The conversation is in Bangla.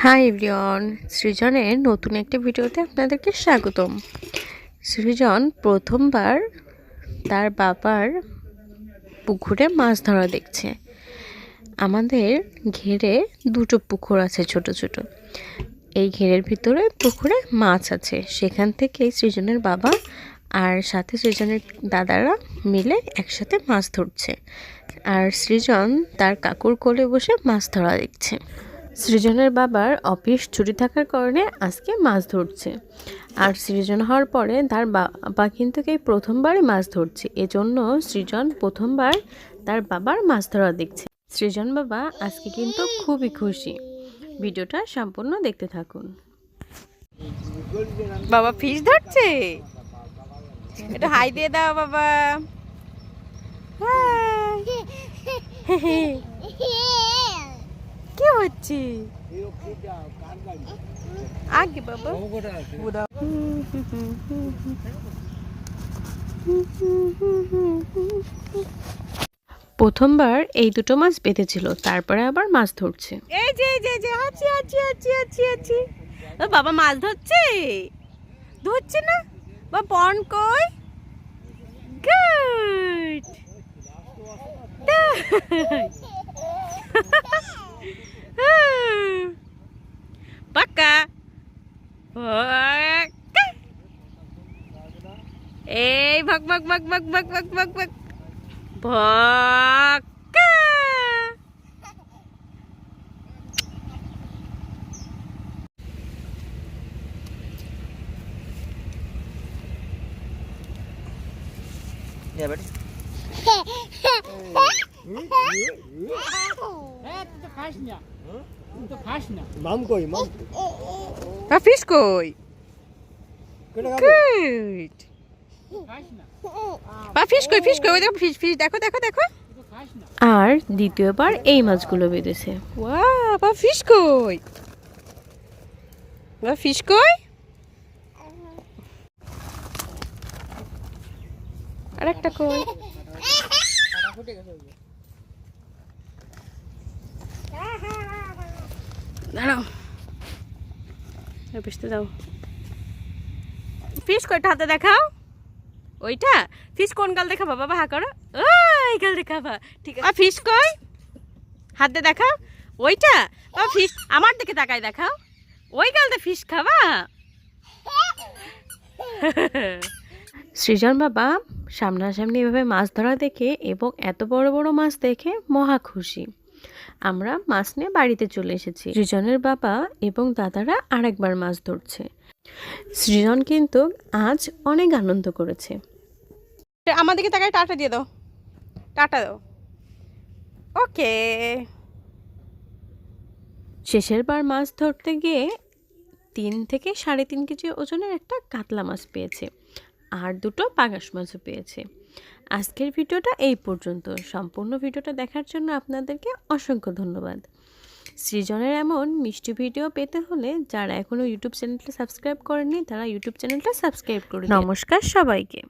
হাই এভরিওয়ান, সৃজনের নতুন একটি ভিডিওতে আপনাদেরকে স্বাগতম। সৃজন প্রথমবার তার বাবার পুকুরে মাছ ধরা দেখছে। আমাদের ঘেরে দুটো পুকুর আছে ছোট ছোট। এই ঘেরের ভিতরে পুকুরে মাছ আছে। সেখান থেকেই সৃজনের বাবা আর সাথে সৃজনের দাদারা মিলে একসাথে মাছ ধরছে। আর সৃজন তার কাকুর কোলে বসে মাছ ধরা দেখছে। সৃজনের বাবার অফিস ছুটি থাকার কারণে আজকে মাছ ধরছে। আর সৃজন হওয়ার পরে তার বাবা কিন্তু এই প্রথমবারই মাছ ধরছে। এজন্য সৃজন প্রথমবার তার বাবার মাছ ধরা দেখছে। সৃজন বাবা আজকে কিন্তু খুবই খুশি। ভিডিওটা সম্পূর্ণ দেখতে থাকুন। বাবা ফিশ ধরছে? এটা হাই দিয়ে দাও বাবা। হাই। কি হচ্ছে আগে বাবা। প্রথমবার এই দুটো মাছ বেঁধেছিল, তারপরে আবার মাছ ধরছে। এই যে যে যে, আছি আছি আছি আছি আছি। বাবা, মাছ ধরছে? ধরছে না? বা পন কই? গুড। এই ভাগ ভাগ ভাগ ভাগ ভাগ ভাগ ভাগ ভাগ পাক্কা মাম কই মাম তা ফিশ কই কেটে গুড বা ফিশ কই ফিশ কই ওই দেখো ফিশ ফিশ দেখো দেখো দেখো। আর দ্বিতীয়বার এই মাছগুলো বেঁধেছে। ওয়া বা ফিশ কই? বা ফিশ কই? আরেকটা কই? দাঁড়াও। পিসতে দাও ফিশ কয়টা হাতে দেখাও? ওইটা? ফিশ কোন গাল দেখাবা? বাবা হা করো। ওই গাল দেখাবা। ঠিক আছে। ফিশ কই? হাতে দেখাও। ওইটা? বা ফিশ আমার দিকে তাকাই দেখাও। ওই গালতে ফিশ খাবা? সৃজন বাবা সামনাসামনি এভাবে মাছ ধরা দেখে এবং এত বড় বড় মাছ দেখে মহা খুশি। আমরা মাছ নিয়ে বাড়িতে চলে এসেছি। সৃজনের বাবা এবং দাদারা আরেকবার মাছ ধরছে। সৃজন কিন্তু আজ অনেক আনন্দ করেছে। আমার দিকে তাকাই টাটা দিয়ে দাও। টাটা দাও। ওকে। শেষের বার মাছ ধরতে গিয়ে তিন থেকে সাড়ে তিন কেজি ওজনের একটা কাতলা মাছ পেয়েছে আর দুটো পাগাস মাছও পেয়েছে। আজকের ভিডিওটা এই পর্যন্ত। সম্পূর্ণ ভিডিওটা দেখার জন্য আপনাদেরকে অসংখ্য ধন্যবাদ। সৃজনের এমন মিষ্টি ভিডিও পেতে হলে যারা এখনও ইউটিউব চ্যানেলটা সাবস্ক্রাইব করেননি তারা ইউটিউব চ্যানেলটা সাবস্ক্রাইব করে নমস্কার সবাইকে।